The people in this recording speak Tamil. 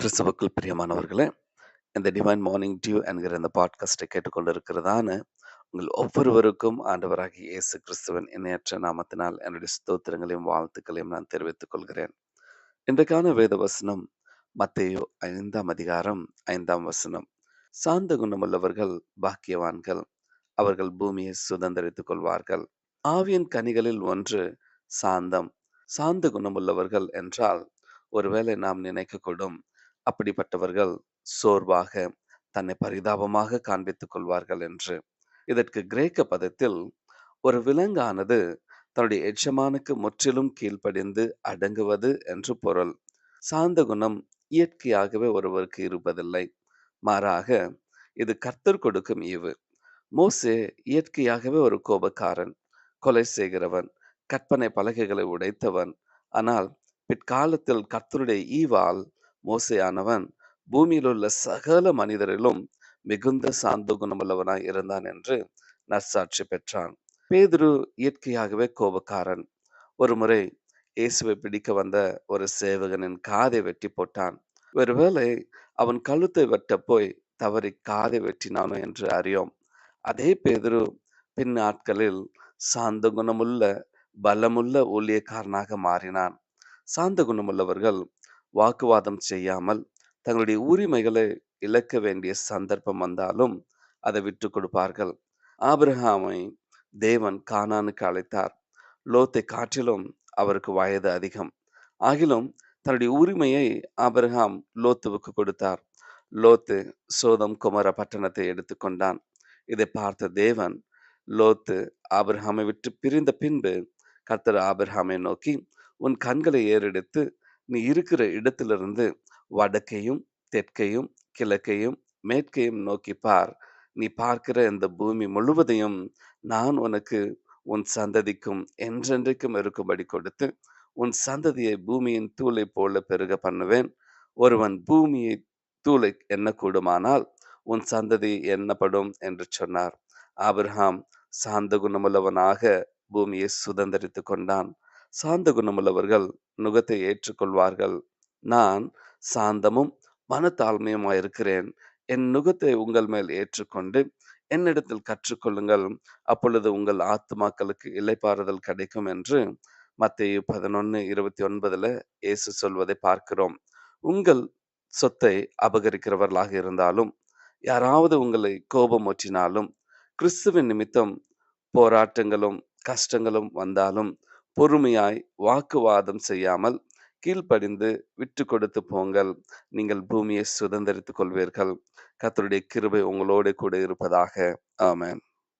கிறிஸ்துவுக்குள் பிரியமானவர்களே இந்த டிவைன் மார்னிங் டியூ என்கிற இந்த பாட்காஸ்டை கேட்டுக்கொண்டிருக்கிறதான உங்கள் ஒவ்வொருவருக்கும் ஆண்டவராகி இயேசு கிறிஸ்துவன் இணையற்ற நாமத்தினால் என்னுடைய ஸ்தோத்திரங்களையும் வாழ்த்துக்களையும் நான் தெரிவித்துக் கொள்கிறேன். இன்றைக்கான வேத வசனம் மத்தேயோ ஐந்தாம் அதிகாரம் ஐந்தாம் வசனம். சாந்த குணமுள்ளவர்கள் பாக்கியவான்கள் அவர்கள் பூமியை சுதந்திரித்துக் கொள்வார்கள். ஆவியின் கனிகளில் ஒன்று சாந்தம். சாந்த குணமுள்ளவர்கள் என்றால் ஒருவேளை நாம் நினைக்கக்கூடும் அப்படிப்பட்டவர்கள் சோர்வாக தன்னை பரிதாபமாக காண்பித்துக் கொள்வார்கள் என்று. இதற்கு கிரேக்க பதத்தில் ஒரு விலங்கானது தன்னுடைய எஜமானுக்கு முற்றிலும் கீழ்ப்படிந்து அடங்குவது என்று பொருள். சாந்த குணம் இயற்கையாகவே ஒருவருக்கு இருப்பதில்லை. மாறாக இது கர்த்தர் கொடுக்கும் ஈவு. மோசே இயற்கையாகவே ஒரு கோபக்காரன் கொலை செய்கிறவன் கற்பனை பலகைகளை உடைத்தவன். ஆனால் பிற்காலத்தில் கர்த்தருடைய ஈவால் மோசையானவன் பூமியில் உள்ள சகல மனிதரிலும் மிகுந்த சாந்த குணமுள்ளவனாய் இருந்தான் என்று நற்சாட்சி பெற்றான். பேதுரு இயற்கையாகவே கோபக்காரன். ஒரு முறை இயேசுவை பிடிக்க வந்த ஒரு சேவகனின் காதை வெட்டி போட்டான். ஒருவேளை அவன் கழுத்தை வெட்ட போய் தவறி காதை வெட்டினானோ என்று அறியோம். அதே பேதுரு பின் நாட்களில் சாந்த குணமுள்ள பலமுள்ள ஊழியக்காரனாக மாறினான். சாந்த குணமுள்ளவர்கள் வாக்குவாதம் செய்யாமல் தங்களுடைய உரிமைகளை இழக்க வேண்டிய சந்தர்ப்பம் வந்தாலும் அதை விட்டு கொடுப்பார்கள். ஆபிரஹாமை தேவன் கானானுக்கு அழைத்தார். லோத்தை காற்றிலும் அவருக்கு வயது அதிகம். ஆகிலும் தன்னுடைய உரிமையை ஆபிரஹாம் லோத்துவுக்கு கொடுத்தார். லோத்து சோதம் குமர பட்டணத்தை எடுத்துக்கொண்டான் இதை பார்த்த தேவன் லோத்து ஆபிரஹாமை விட்டு பிரிந்த பின்பு கர்த்தர் ஆபிரஹாமை நோக்கி உன் கண்களை ஏறெடுத்து நீ இருக்கிற இடத்திலிருந்து வடக்கையும் தெற்கையும் கிழக்கையும் மேற்கையும் நோக்கி பார். நீ பார்க்கிற இந்த பூமி முழுவதையும் நான் உனக்கு உன் சந்ததிக்கும் என்றென்றைக்கும் இருக்கும்படி கொடுத்து உன் சந்ததியை பூமியின் தூளை போல பெருக பண்ணுவேன். ஒருவன் பூமியை தூளை எண்ணக்கூடுமானால் உன் சந்ததி எண்ணப்படும் என்று சொன்னார். ஆபிரஹாம் சாந்த குணமுள்ளவனாக பூமியை சுதந்திரித்து கொண்டான். சாந்த குணமுள்ளவர்கள் நுகத்தை ஏற்றுக்கொள்வார்கள். நான் சாந்தமும் மனத்தாழ்மையுமா இருக்கிறேன் என் நுகத்தை உங்கள் மேல் ஏற்றுக்கொண்டு என்னிடத்தில் கற்றுக்கொள்ளுங்கள். அப்பொழுது உங்கள் ஆத்மாக்களுக்கு இலைப்பாறுதல் கிடைக்கும் என்று மத்திய பதினொன்னு இருபத்தி ஒன்பதுல இயேசு சொல்வதை பார்க்கிறோம். உங்கள் சொத்தை அபகரிக்கிறவர்களாக இருந்தாலும் யாராவது உங்களை கோபம் ஒற்றினாலும் கிறிஸ்துவின் நிமித்தம் போராட்டங்களும் கஷ்டங்களும் வந்தாலும் பொறுமையாய் வாக்குவாதம் செய்யாமல் கீழ்ப்படிந்து விட்டு கொடுத்து போங்கள். நீங்கள் பூமியை சுதந்திரித்துக் கொள்வீர்கள். கத்தருடைய கிருபை உங்களோடு கூட இருப்பதாக. ஆமேன்.